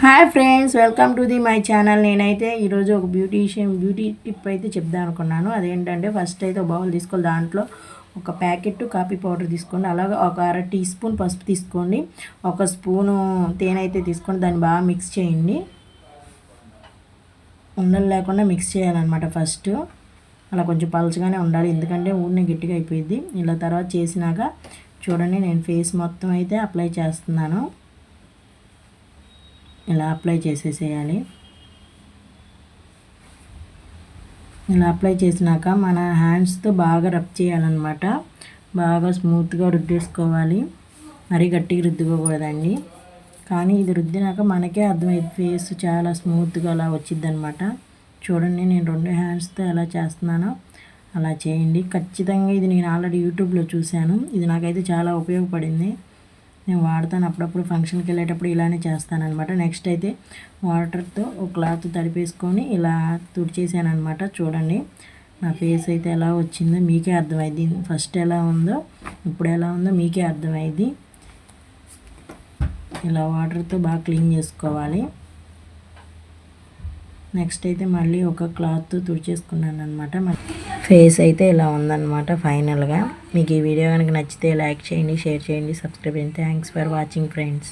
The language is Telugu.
Hi friends welcome to the my channel. నేనైతే ఈరోజు ఒక బ్యూటీషియన్ బ్యూటీ టిప్ అయితే చెప్దాం అనుకున్నాను. అదేంటంటే ఫస్ట్ అయితే ఒక బౌల్ తీసుకోవాలి. దాంట్లో ఒక ప్యాకెట్ కాఫీ పౌడర్ తీసుకోండి. అలాగే ఒక అర టీ స్పూన్ పసుపు తీసుకోండి. ఒక స్పూను తేనె అయితే తీసుకోండి. దాన్ని బాగా మిక్స్ చేయండి. ఉండలు లేకుండా మిక్స్ చేయాలన్నమాట ఫస్ట్ అలా కొంచెం పలుచగానే ఉండాలి. ఎందుకంటే ఊరిని గట్టిగా అయిపోయింది ఇలా తర్వాత చేసినాక చూడండి నేను ఫేస్ మొత్తం అయితే అప్లై చేస్తున్నాను. ఇలా అప్లై చేసేసేయాలి. ఇలా అప్లై చేసినాక మన హ్యాండ్స్తో బాగా రబ్ చేయాలన్నమాట. బాగా స్మూత్గా రుద్దేసుకోవాలి. మరీ గట్టిగా రుద్దుకోకూడదండి. కానీ ఇది రుద్దినాక మనకే అర్థమైంది ఫేస్ చాలా స్మూత్గా అలా వచ్చింది అనమాట చూడండి నేను రెండు హ్యాండ్స్తో ఎలా చేస్తున్నానో అలా చేయండి. ఖచ్చితంగా ఇది నేను ఆల్రెడీ యూట్యూబ్లో చూశాను. ఇది నాకైతే చాలా ఉపయోగపడింది. నేను వాడతాను. అప్పుడప్పుడు ఫంక్షన్కి వెళ్ళేటప్పుడు ఇలానే చేస్తాను అనమాట నెక్స్ట్ అయితే వాటర్తో ఒక క్లాత్ తడిపేసుకొని ఇలా తుడిచేసాను అనమాట చూడండి నా ఫేస్ అయితే ఎలా వచ్చిందో మీకే అర్థమైంది ఫస్ట్ ఎలా ఉందో ఇప్పుడు ఎలా ఉందో మీకే అర్థమైంది ఇలా వాటర్తో బాగా క్లీన్ చేసుకోవాలి. నెక్స్ట్ అయితే మళ్ళీ ఒక క్లాత్ తుడిచేసుకున్నాను అనమాట ఫేస్ అయితే ఇలా ఉందన్నమాట ఫైనల్గా. మీకు ఈ వీడియో కనుక నచ్చితే లైక్ చేయండి షేర్ చేయండి సబ్స్క్రైబ్ చేయండి. Thanks for watching friends